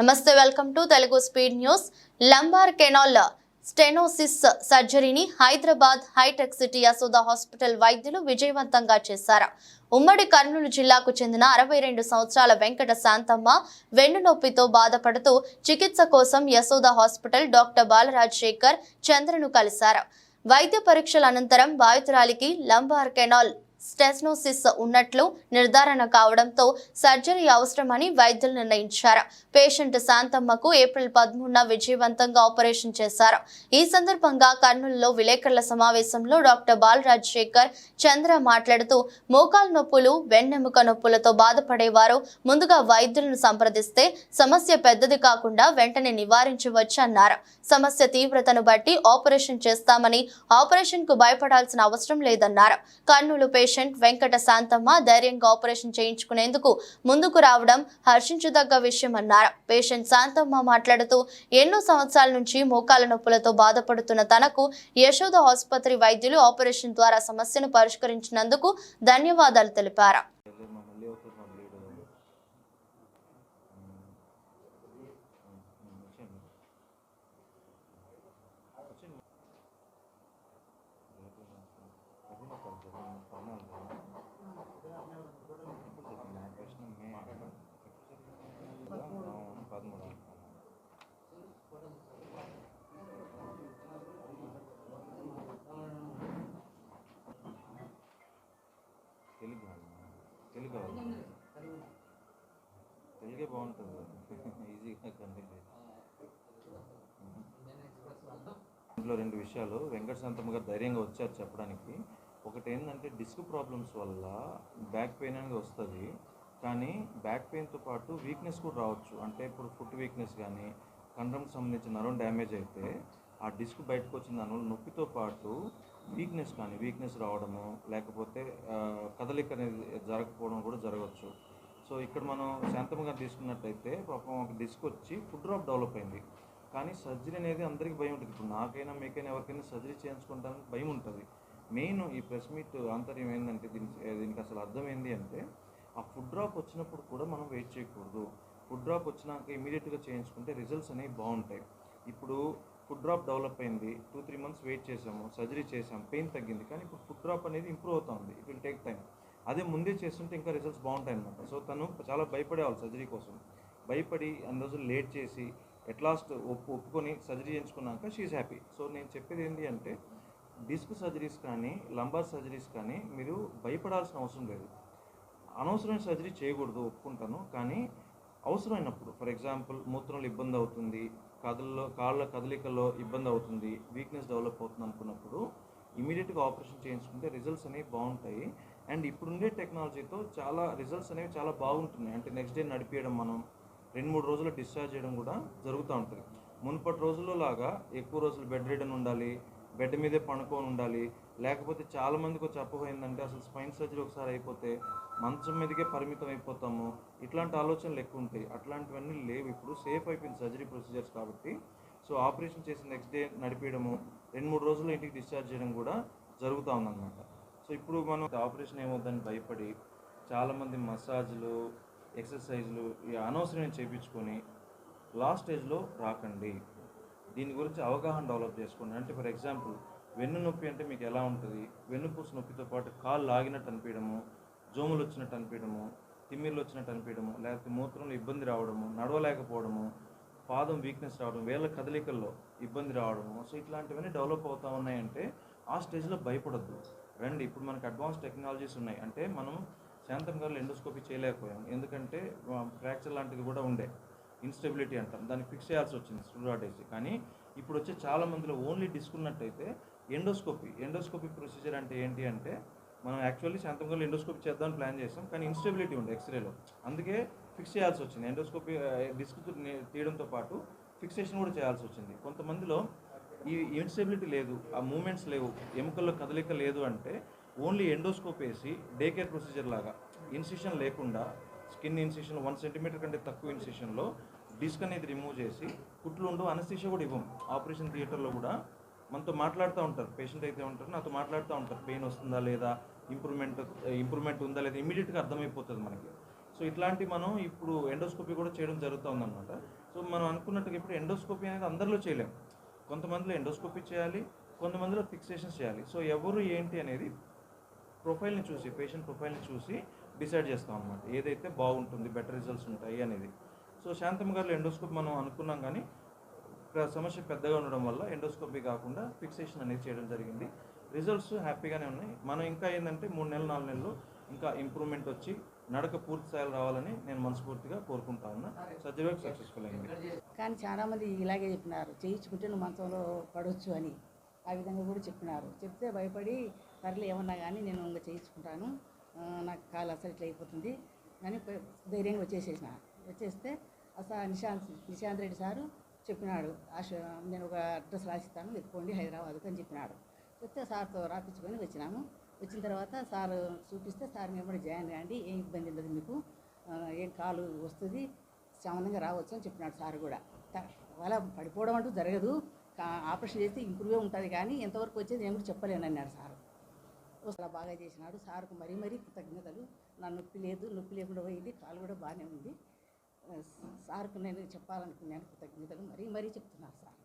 నమస్తే welcome to Telugu speed news. Lumbar canal stenosis సర్జరీని Hyderabad hitech city Yashoda hospital వైద్యులు విజయవంతంగా చేశారు. ఉమ్మడి కర్నూలు జిల్లాకు చెందిన అరవై రెండు సంవత్సరాల వెంకట శాంతమ్మ వెన్నునొప్పితో బాధపడుతూ చికిత్స కోసం యశోద హాస్పిటల్ డాక్టర్ బాలరాజ్ శేఖర్ చంద్రను కలిశారు. వైద్య పరీక్షల అనంతరం బాధితురాలికి లంబార్ కెనాల్ స్టెస్నోసిస్ ఉన్నట్లు నిర్ధారణ కావడంతో సర్జరీ అవసరమని వైద్యులు నిర్ణయించారు. పేషెంట్ శాంతమ్మకు ఏప్రిల్ పదమూడున విజయవంతంగా ఆపరేషన్ చేశారు. ఈ సందర్భంగా కర్నూలులో విలేకరుల సమావేశంలో డాక్టర్ బాలరాజ్ శేఖర్ చంద్ర మాట్లాడుతూ మోకాలు నొప్పులు వెన్నెముక నొప్పులతో బాధపడేవారు ముందుగా వైద్యులను సంప్రదిస్తే సమస్య పెద్దది కాకుండా వెంటనే నివారించవచ్చు అన్నారు. సమస్య తీవ్రతను బట్టి ఆపరేషన్ చేస్తామని ఆపరేషన్కు భయపడాల్సిన అవసరం లేదన్నారు. కర్నూలు పేషెంట్ వెంకట శాంతమ్మ ధైర్యంగా ఆపరేషన్ చేయించుకునేందుకు ముందుకు రావడం హర్షించదగ్గ విషయం అన్నారు. పేషెంట్ శాంతమ్మ మాట్లాడుతూ ఎన్నో సంవత్సరాల నుంచి మోకాల నొప్పులతో బాధపడుతున్న తనకు యశోద ఆసుపత్రి వైద్యులు ఆపరేషన్ ద్వారా సమస్యను పరిష్కరించినందుకు ధన్యవాదాలు తెలిపారు. పదమూడు తెలుగు తెలుగు తెలుగే బాగుంటుంది ఈజీగా కంటిన్యూ ఇంట్లో రెండు విషయాలు. వెంకట శాంతమ్మ గారు ధైర్యంగా వచ్చారు చెప్పడానికి. ఒకటి ఏంటంటే డిస్క్ ప్రాబ్లమ్స్ వల్ల బ్యాక్ పెయిన్ అనేది వస్తుంది. కానీ బ్యాక్ పెయిన్తో పాటు వీక్నెస్ కూడా రావచ్చు. అంటే ఇప్పుడు ఫుట్ వీక్నెస్ కానీ కండ్రంకి సంబంధించిన నరం డ్యామేజ్ అయితే ఆ డిస్క్ బయటకు వచ్చిన దానివల్ల నొప్పితో పాటు వీక్నెస్ కానీ వీక్నెస్ రావడము లేకపోతే కదలిక అనేది జరగకపోవడం కూడా జరగవచ్చు సో ఇక్కడ మనం శాంతముగా తీసుకున్నట్టయితే పాపం ఒక డిస్క్ వచ్చి ఫుడ్ డ్రాప్ డెవలప్ అయింది. కానీ సర్జరీ అనేది అందరికీ భయం ఉంటుంది. ఇప్పుడు నాకైనా మీకైనా ఎవరికైనా సర్జరీ చేయించుకుంటానికి భయం ఉంటుంది. మెయిన్ ఈ ప్రెస్ మీట్ ఆంతర్యం ఏంటంటే దీనికి దీనికి అసలు అర్థం ఏంటి అంటే ఆ ఫుడ్ డ్రాప్ వచ్చినప్పుడు కూడా మనం వెయిట్ చేయకూడదు. ఫుడ్ డ్రాప్ వచ్చినాక ఇమీడియట్గా చేయించుకుంటే రిజల్ట్స్ అనేవి బాగుంటాయి. ఇప్పుడు ఫుడ్ డ్రాప్ డెవలప్ అయింది. టూ త్రీ మంత్స్ వెయిట్ చేసాము సర్జరీ చేసాము పెయిన్ తగ్గింది. కానీ ఇప్పుడు ఫుడ్ డ్రాప్ అనేది ఇంప్రూవ్ అవుతుంది. ఇట్ విల్ టేక్ టైం అదే ముందే చేస్తుంటే ఇంకా రిజల్ట్స్ బాగుంటాయి అనమాట సో తను చాలా భయపడేవాళ్ళు సర్జరీ కోసం. భయపడి అన్ని రోజులు లేట్ చేసి ఎట్ లాస్ట్ ఒప్పు ఒప్పుకొని సర్జరీ చేయించుకున్నాక షీఈ్ హ్యాపీ సో నేను చెప్పేది ఏంటి అంటే డిస్క్ సర్జరీస్ కానీ లంబార్ సర్జరీస్ కానీ మీరు భయపడాల్సిన అవసరం లేదు. అనవసరమైన సర్జరీ చేయకూడదు ఒప్పుకుంటాను. కానీ అవసరమైనప్పుడు ఫర్ ఎగ్జాంపుల్ మూత్రంలో ఇబ్బంది అవుతుంది కదల్లో కాళ్ళ కదలికల్లో ఇబ్బంది అవుతుంది వీక్నెస్ డెవలప్ అవుతుంది అనుకున్నప్పుడు ఇమీడియట్గా ఆపరేషన్ చేయించుకుంటే రిజల్ట్స్ అనేవి బాగుంటాయి. అండ్ ఇప్పుడుండే టెక్నాలజీతో చాలా రిజల్ట్స్ అనేవి చాలా బాగుంటున్నాయి. అంటే నెక్స్ట్ డే నడిపించడం మనం రెండు మూడు రోజులు డిశ్చార్జ్ చేయడం కూడా జరుగుతూ ఉంటుంది. మునుపటి రోజుల్లో లాగా ఎక్కువ రోజులు బెడ్ రిడన్ ఉండాలి బెడ్ మీదే పండుకొని ఉండాలి. లేకపోతే చాలా మందికి వచ్చి అసలు స్పైన్ సర్జరీ ఒకసారి అయిపోతే మంచం మీదకే పరిమితం అయిపోతాము. ఇట్లాంటి ఆలోచనలు ఎక్కువ ఉంటాయి. అట్లాంటివన్నీ లేవు. ఇప్పుడు సేఫ్ అయిపోయింది సర్జరీ ప్రొసీజర్స్ కాబట్టి. సో ఆపరేషన్ చేసిన నెక్స్ట్ డే నడిపించడము రెండు మూడు రోజుల్లో ఇంటికి డిశ్చార్జ్ చేయడం కూడా జరుగుతూ ఉందన్నమాట. సో ఇప్పుడు మనం ఆపరేషన్ ఏమవుతుందని భయపడి చాలామంది మసాజ్లు ఎక్సర్సైజ్లు ఈ అనవసరమైన చేయించుకొని లాస్ట్ స్టేజ్లో రాకండి. దీని గురించి అవగాహన డెవలప్ చేసుకోండి. అంటే ఫర్ ఎగ్జాంపుల్ వెన్ను నొప్పి అంటే మీకు ఎలా ఉంటుంది? వెన్నుపూస నొప్పితో పాటు కాళ్ళు లాగినట్టు అనిపించడము జోములు వచ్చినట్టు అనిపించడము తిమ్మిర్లు వచ్చినట్టు అనిపించడము లేకపోతే మూత్రంలో ఇబ్బంది రావడము నడవలేకపోవడము పాదం వీక్నెస్ రావడం వేళ్ళ కదలికల్లో ఇబ్బంది రావడము. సో ఇట్లాంటివన్నీ డెవలప్ అవుతా ఉన్నాయంటే ఆ స్టేజ్లో భయపడద్దు. రండి ఇప్పుడు మనకి అడ్వాన్స్ టెక్నాలజీస్ ఉన్నాయి. అంటే మనం శాంతం గారు ఎండోస్కోపీ చేయలేకపోయాం. ఎందుకంటే ఫ్రాక్చర్ లాంటిది కూడా ఉండే. ఇన్స్టెబిలిటీ అంటాం. దాన్ని ఫిక్స్ చేయాల్సి వచ్చింది స్టూడాట్ కానీ ఇప్పుడు వచ్చే చాలా మందిలో ఓన్లీ డిస్క్ ఉన్నట్టయితే ఎండోస్కోపీ ఎండోస్కోపీ ప్రొసీజర్ అంటే ఏంటి అంటే మనం యాక్చువల్లీ శాంతంగా ఎండోస్కోపీ చేద్దామని ప్లాన్ చేస్తాం కానీ ఇన్స్టెబిలిటీ ఉంది ఎక్స్రేలో అందుకే ఫిక్స్ చేయాల్సి వచ్చింది. ఎండోస్కోపీ డిస్క్ తీయడంతో పాటు ఫిక్సేషన్ కూడా చేయాల్సి వచ్చింది. కొంతమందిలో ఈ ఇన్స్టెబిలిటీ లేదు ఆ మూమెంట్స్ లేవు ఎముకల్లో కదలిక లేదు అంటే ఓన్లీ ఎండోస్కోప్ వేసి డే కేర్ ప్రొసీజర్ లాగా ఇన్సిషన్ లేకుండా స్కిన్ ఇన్సిషన్ వన్ సెంటీమీటర్ కంటే తక్కువ ఇన్సిషన్లో డిస్క్ అనేది రిమూవ్ చేసి కుట్లు ఉండవు అనస్థీషియా కూడా ఇవ్వం. ఆపరేషన్ థియేటర్లో కూడా మనతో మాట్లాడుతూ ఉంటారు. పేషెంట్ అయితే ఉంటారు నాతో మాట్లాడుతూ ఉంటారు. పెయిన్ వస్తుందా లేదా? ఇంప్రూవ్మెంట్ ఇంప్రూవ్మెంట్ eh, ఉందా లేదా? ఇమీడియట్గా అర్థమైపోతుంది మనకి. సో ఇట్లాంటి మనం ఇప్పుడు ఎండోస్కోపీ కూడా చేయడం జరుగుతుంది అనమాట సో మనం అనుకున్నట్టుగా ఇప్పుడు ఎండోస్కోపీ అనేది అందరిలో చేయలేం. కొంతమందిలో ఎండోస్కోపీ చేయాలి కొంతమందిలో ఫిక్సేషన్ చేయాలి. సో ఎవరు ఏంటి అనేది ప్రొఫైల్ని చూసి పేషెంట్ ప్రొఫైల్ని చూసి డిసైడ్ చేస్తాం అనమాట ఏదైతే బాగుంటుంది బెటర్ రిజల్ట్స్ ఉంటాయి అనేది. సో శాంతమ్మ గారిలో ఎండోస్కోప్ మనం అనుకున్నాం కానీ సమస్య పెద్దగా ఉండడం వల్ల ఎండోస్కోపీ కాకుండా ఫిక్సేషన్ అనేది చేయడం జరిగింది. రిజల్ట్స్ హ్యాపీగానే ఉన్నాయి. మనం ఇంకా ఏంటంటే మూడు నెలలు నాలుగు నెలలు ఇంకా ఇంప్రూవ్మెంట్ వచ్చి నడక పూర్తి స్థాయిలో రావాలని నేను మనస్ఫూర్తిగా కోరుకుంటా ఉన్నా. సర్జరీ సక్సెస్ఫుల్ అయింది. కానీ చాలామంది ఇలాగే చెప్పినారు. చేయించుకుంటే నువ్వు మంచంలో పడవచ్చు అని. ఆ విధంగా కూడా చెప్పినారు. చెప్తే భయపడి సర్లే ఏమన్నా కానీ నేను ఇంకా చేయించుకుంటాను. నాకు కాలు అసలు ఇట్లా అయిపోతుంది. అని ధైర్యంగా వచ్చేసేసిన. వచ్చేస్తే అసలు నిశాంత్ నిశాంత్ రెడ్డి సారు చెప్పినాడు. ఆశ నేను ఒక అడ్రస్ రాసిస్తాను ఎత్తుకోండి హైదరాబాద్కు అని చెప్పినాడు. చెప్తే సార్తో రాపించుకొని వచ్చినాము. వచ్చిన తర్వాత సార్ చూపిస్తే సార్ మేము కూడా జాయిన్ కాండి ఏం ఇబ్బంది ఉండదు మీకు. ఏం కాలు వస్తుంది సమానంగా రావచ్చు అని చెప్పినాడు సార్ కూడా. అలా పడిపోవడం అంటూ జరగదు. ఆపరేషన్ చేస్తే ఇంప్రూవే ఉంటుంది కానీ ఎంతవరకు వచ్చేది నేను కూడా చెప్పలేను అన్నాడు సార్. చాలా బాగా చేసినాడు. సార్కు మరీ మరీ కృతజ్ఞతలు. నా నొప్పి లేదు. నొప్పి లేకుండా పోయింది. కాలు కూడా బాగానే ఉంది. సార్కు నేను చెప్పాలనుకున్నాను. కృతజ్ఞతలు మరీ మరీ చెప్తున్నాను సార్.